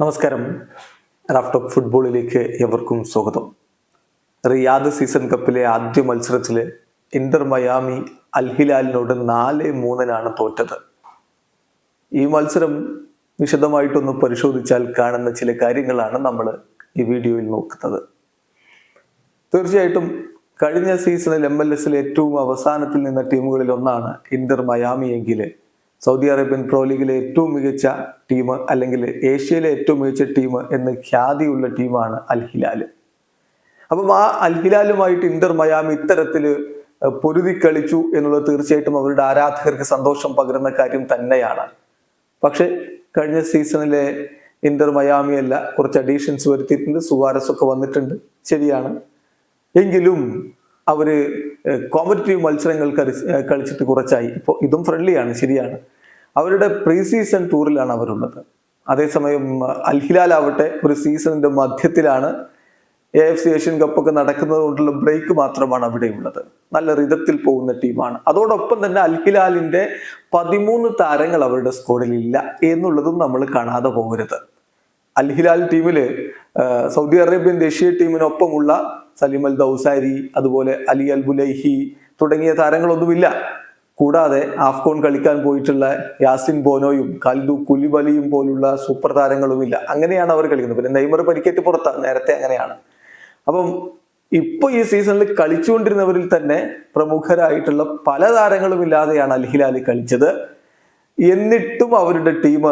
നമസ്കാരം. റാഫ്റ്റോക്ക് ഫുട്ബോളിലേക്ക് എവർക്കും സ്വാഗതം. റിയാദ് സീസൺ കപ്പിലെ ആദ്യ മത്സരത്തിൽ ഇന്റർ മയാമി അൽഹിലാലിനോട് നാല് മൂന്നിനാണ് തോറ്റത്. ഈ മത്സരം വിശദമായിട്ടൊന്ന് പരിശോധിച്ചാൽ കാണുന്ന ചില കാര്യങ്ങളാണ് നമ്മൾ ഈ വീഡിയോയിൽ നോക്കുന്നത്. തീർച്ചയായിട്ടും കഴിഞ്ഞ സീസണിൽ എം എൽ എസിൽ ഏറ്റവും അവസാനത്തിൽ നിന്ന ടീമുകളിൽ ഒന്നാണ് ഇന്റർ മയാമി എങ്കിൽ സൗദി അറേബ്യൻ പ്രോ ലീഗിലെ ഏറ്റവും മികച്ച ടീം അല്ലെങ്കിൽ ഏഷ്യയിലെ ഏറ്റവും മികച്ച ടീം എന്ന് ഖ്യാതിയുള്ള ടീമാണ് അൽ ഹിലാൽ. അപ്പം ആ അൽ ഹിലാലുമായിട്ട് ഇന്റർ മയാമി ഇത്തരത്തിൽ പൊരുതി കളിച്ചു എന്നുള്ളത് തീർച്ചയായിട്ടും അവരുടെ ആരാധകർക്ക് സന്തോഷം പകരുന്ന കാര്യം തന്നെയാണ്. പക്ഷെ കഴിഞ്ഞ സീസണിലെ ഇന്റർ മയാമി അല്ല കുറച്ച് അഡീഷൻസ് വരുത്തിയിട്ടുണ്ട് സുവാരസ് ഒക്കെ വന്നിട്ടുണ്ട് ശരിയാണ്. എങ്കിലും അവർ കോമ്പറ്റീവ് മത്സരങ്ങൾ കളിച്ചിട്ട് കുറച്ചായി. ഇപ്പോൾ ഇതും ഫ്രണ്ട്ലിയാണ് ശരിയാണ്. അവരുടെ പ്രീ സീസൺ ടൂറിലാണ് അവരുള്ളത്. അതേസമയം അൽഹിലാൽ ആവട്ടെ ഒരു സീസണിന്റെ മധ്യത്തിലാണ് എ എഫ് സി ഏഷ്യൻ കപ്പൊക്കെ നടക്കുന്നത് കൊണ്ടുള്ള ബ്രേക്ക് മാത്രമാണ് അവിടെയുള്ളത് നല്ല റിതത്തിൽ പോകുന്ന ടീമാണ് അതോടൊപ്പം തന്നെ അൽഹിലാലിന്റെ പതിമൂന്ന് താരങ്ങൾ അവരുടെ സ്കോഡിൽ ഇല്ല എന്നുള്ളതും നമ്മൾ കാണാതെ പോകരുത്. അൽഹിലാൽ ടീമിൽ സൗദി അറേബ്യൻ ദേശീയ ടീമിനൊപ്പമുള്ള സലിം അൽ ദൗസാരി അതുപോലെ അലി അൽ ബുലൈഹി തുടങ്ങിയ താരങ്ങളൊന്നുമില്ല. കൂടാതെ ആഫ്കോൺ കളിക്കാൻ പോയിട്ടുള്ള യാസിൻ ബോനോയും ഖാലിദു കുലിബലിയും പോലുള്ള സൂപ്പർ താരങ്ങളുമില്ല. അങ്ങനെയാണ് അവർ കളിക്കുന്നത്. പിന്നെ നെയ്മർ പരിക്കേറ്റ് പുറത്താണ് നേരത്തെ അങ്ങനെയാണ്. അപ്പം ഇപ്പൊ ഈ സീസണിൽ കളിച്ചുകൊണ്ടിരുന്നവരിൽ തന്നെ പ്രമുഖരായിട്ടുള്ള പല താരങ്ങളും ഇല്ലാതെയാണ് അൽഹിലാലി കളിച്ചത്. എന്നിട്ടും അവരുടെ ടീം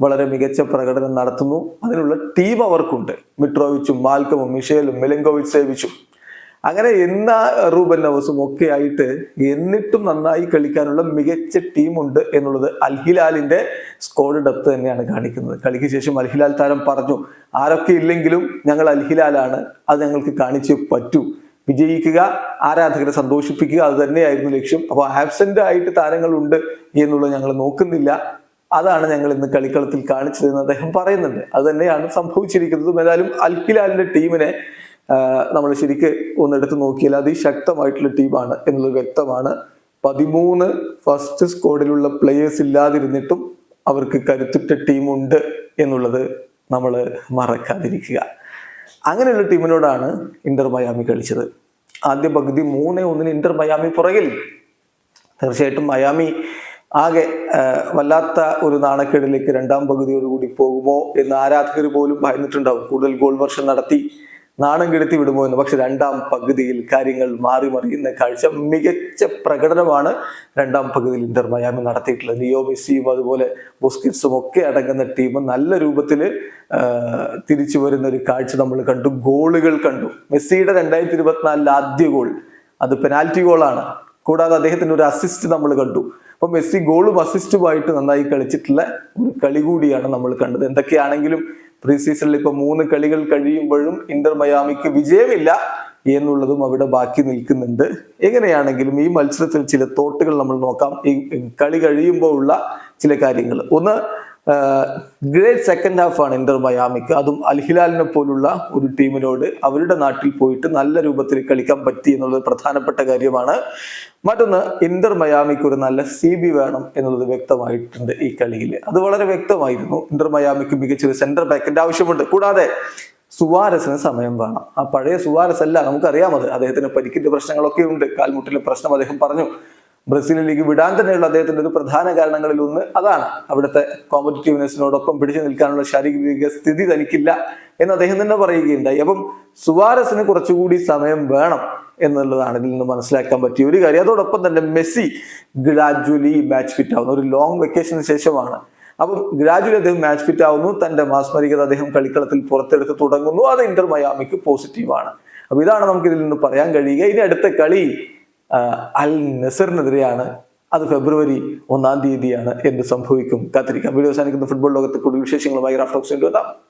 വളരെ മികച്ച പ്രകടനം നടത്തുന്നു. അതിനുള്ള ടീം അവർക്കുണ്ട്. മിട്രോവിച്ചും മാൽക്കമും മിഷേലും മിലങ്കോവിച്ച് സേവിച്ചും. അങ്ങനെ എന്ന റൂബൻ നവസും ഒക്കെ ആയിട്ട് എന്നിട്ടും നന്നായി കളിക്കാനുള്ള മികച്ച ടീമുണ്ട് എന്നുള്ളത് അൽഹിലാലിന്റെ സ്കോഡ് ഡെപ്ത് തന്നെയാണ് കാണിക്കുന്നത്. കളിക്ക് ശേഷം അൽഹിലാൽ താരം പറഞ്ഞു ആരൊക്കെ ഇല്ലെങ്കിലും ഞങ്ങൾ അൽഹിലാലാണ്. അത് ഞങ്ങൾക്ക് കാണിച്ചു പറ്റൂ. വിജയിക്കുക ആരാധകരെ സന്തോഷിപ്പിക്കുക അത് തന്നെയായിരുന്നു ലക്ഷ്യം. അപ്പോൾ ആബ്സെന്റ് ആയിട്ട് താരങ്ങളുണ്ട് എന്നുള്ളത് ഞങ്ങൾ നോക്കുന്നില്ല. അതാണ് ഞങ്ങൾ ഇന്ന് കളിക്കളത്തിൽ കാണിച്ചതെന്ന് അദ്ദേഹം പറയുന്നുണ്ട്. അത് തന്നെയാണ് സംഭവിച്ചിരിക്കുന്നതും. ഏതായാലും അൽഹിലാലിന്റെ ടീമിനെ നമ്മൾ ശരിക്ക് ഒന്നെടുത്ത് നോക്കിയാൽ അതിശക്തമായിട്ടുള്ള ടീമാണ് എന്നുള്ളത് വ്യക്തമാണ്. പതിമൂന്ന് ഫസ്റ്റ് സ്ക്വാഡിലുള്ള പ്ലേയേഴ്സ് ഇല്ലാതിരുന്നിട്ടും അവർക്ക് കരുത്തുറ്റ ടീമുണ്ട് എന്നുള്ളത് നമ്മൾ മറക്കാതിരിക്കുക. അങ്ങനെയുള്ള ടീമിനോടാണ് ഇന്റർ മയാമി കളിച്ചത്. ആദ്യ പകുതി മൂന്ന് ഒന്നിന് ഇന്റർ മയാമി പുറകിൽ. തീർച്ചയായിട്ടും മയാമി ആകെ വല്ലാത്ത ഒരു നാണക്കേടിലേക്ക് രണ്ടാം പകുതിയോടുകൂടി പോകുമോ എന്ന് ആരാധകർ പോലും ഭയന്നിട്ടുണ്ടാവും. കൂടുതൽ ഗോൾ വർഷം നടത്തി നാണം കെടുത്തി വിടുമോ എന്ന്. പക്ഷെ രണ്ടാം പകുതിയിൽ കാര്യങ്ങൾ മാറി മറിയുന്ന കാഴ്ച മികച്ച പ്രകടനമാണ് രണ്ടാം പകുതിയിൽ ഇന്റർ മയാമി നടത്തിയിട്ടുള്ളത്. ലിയോ മെസ്സിയും അതുപോലെ ബുസ്കിറ്റ്സും ഒക്കെ അടങ്ങുന്ന ടീം നല്ല രൂപത്തിൽ തിരിച്ചു വരുന്ന ഒരു കാഴ്ച നമ്മൾ കണ്ടു. ഗോളുകൾ കണ്ടു. മെസ്സിയുടെ രണ്ടായിരത്തി ഇരുപത്തിനാലിലെ ആദ്യ ഗോൾ അത് പെനാൽറ്റി ഗോളാണ്. കൂടാതെ അദ്ദേഹത്തിന് ഒരു അസിസ്റ്റ് നമ്മൾ കണ്ടു. അപ്പൊ മെസ്സി ഗോളും അസിസ്റ്റുമായിട്ട് നന്നായി കളിച്ചിട്ടുള്ള ഒരു കളി കൂടിയാണ് നമ്മൾ കണ്ടത്. എന്തൊക്കെയാണെങ്കിലും പ്രീ സീസണിൽ ഇപ്പൊ മൂന്ന് കളികൾ കഴിയുമ്പോഴും ഇന്റർ മയാമിക്ക് വിജയമില്ല എന്നുള്ളതും അവിടെ ബാക്കി നിൽക്കുന്നുണ്ട്. എങ്ങനെയാണെങ്കിലും ഈ മത്സരത്തിൽ ചില തോട്ടുകൾ നമ്മൾ നോക്കാം. ഈ കളി കഴിയുമ്പോൾ ഉള്ള ചില കാര്യങ്ങൾ. ഒന്ന് ഗ്രേറ്റ് സെക്കൻഡ് ഹാഫ് ആണ് ഇന്റർ മയാമിക്ക്. അതും അൽഹിലാലിനെ പോലുള്ള ഒരു ടീമിനോട് അവരുടെ നാട്ടിൽ പോയിട്ട് നല്ല രൂപത്തിൽ കളിക്കാൻ പറ്റി എന്നുള്ളത് പ്രധാനപ്പെട്ട കാര്യമാണ്. മറ്റൊന്ന് ഇന്റർ മയാമിക്ക് ഒരു നല്ല സി ബി വേണം എന്നുള്ളത് വ്യക്തമായിട്ടുണ്ട് ഈ കളിയിൽ. അത് വളരെ വ്യക്തമായിരുന്നു. ഇന്റർ മയാമിക്ക് മികച്ചൊരു സെന്റർ ബാക്കിന്റെ ആവശ്യമുണ്ട്. കൂടാതെ സുവാരസിന് സമയം വേണം. ആ പഴയ സുവാരസ് അല്ല നമുക്കറിയാമത് അദ്ദേഹത്തിന് പരിക്കിന്റെ പ്രശ്നങ്ങളൊക്കെ ഉണ്ട്. കാൽമുട്ടിലെ പ്രശ്നം അദ്ദേഹം പറഞ്ഞു. ബ്രസീലിലേക്ക് വിടാൻ തന്നെയുള്ള അദ്ദേഹത്തിന്റെ ഒരു പ്രധാന കാരണങ്ങളിൽ ഒന്ന് അതാണ്. അവിടുത്തെ കോമ്പറ്റീവ്നെസ്സിനോടൊപ്പം പിടിച്ചു നിൽക്കാനുള്ള ശാരീരിക സ്ഥിതി തനിക്കില്ല എന്ന് അദ്ദേഹം തന്നെ പറയുകയുണ്ടായി. അപ്പം സുവാരസിന് കുറച്ചുകൂടി സമയം വേണം എന്നുള്ളതാണ് ഇതിൽ നിന്ന് മനസ്സിലാക്കാൻ പറ്റിയ ഒരു കാര്യം. അതോടൊപ്പം തന്നെ മെസ്സി ഗ്രാജുവലി മാച്ച് ഫിറ്റ് ആവുന്നു. ഒരു ലോങ് വെക്കേഷന് ശേഷമാണ്. അപ്പം ഗ്രാജുവലി അദ്ദേഹം മാച്ച് ഫിറ്റ് ആവുന്നു. തന്റെ മാസ്മരികത അദ്ദേഹം കളിക്കളത്തിൽ പുറത്തെടുത്ത് തുടങ്ങുന്നു. അത് ഇന്റർ മയാമിക്ക് പോസിറ്റീവാണ് അപ്പൊ ഇതാണ് നമുക്ക് ഇതിൽ നിന്ന് പറയാൻ കഴിയുക. ഇനി അടുത്ത കളി അൽ നസറിനെതിരെയാണ് അത് ഫെബ്രുവരി ഒന്നാം തീയതിയാണ് എന്ത് സംഭവിക്കും. കാത്തിരിക്കാം. വീഡിയോ അവസാനിക്കുന്ന. ഫുട്ബോൾ ലോകത്തെ കൂടുതൽ വിശേഷങ്ങളുമായി റാഫ്റ്റോക്സ് എത്താം